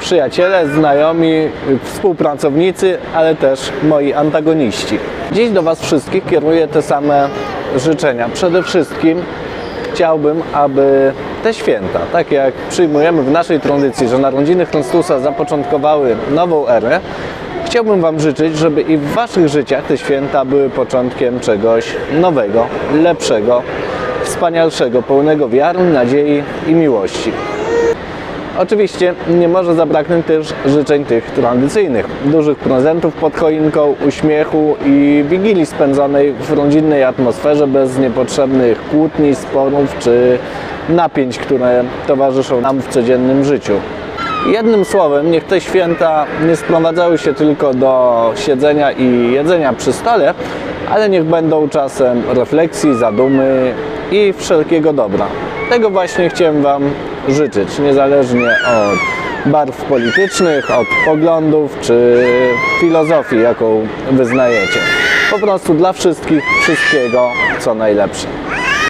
przyjaciele, znajomi, współpracownicy, ale też moi antagoniści. Dziś do Was wszystkich kieruję te same życzenia. Przede wszystkim chciałbym, aby te święta, tak jak przyjmujemy w naszej tradycji, że narodziny Chrystusa zapoczątkowały nową erę, chciałbym Wam życzyć, żeby i w Waszych życiach te święta były początkiem czegoś nowego, lepszego, wspanialszego, pełnego wiary, nadziei i miłości. Oczywiście nie może zabraknąć też życzeń tych tradycyjnych. Dużych prezentów pod choinką, uśmiechu i wigilii spędzonej w rodzinnej atmosferze bez niepotrzebnych kłótni, sporów czy napięć, które towarzyszą nam w codziennym życiu. Jednym słowem, niech te święta nie sprowadzały się tylko do siedzenia i jedzenia przy stole, ale niech będą czasem refleksji, zadumy i wszelkiego dobra. Tego właśnie chciałem Wam życzyć, niezależnie od barw politycznych, od poglądów czy filozofii, jaką wyznajecie. Po prostu dla wszystkich wszystkiego, co najlepsze.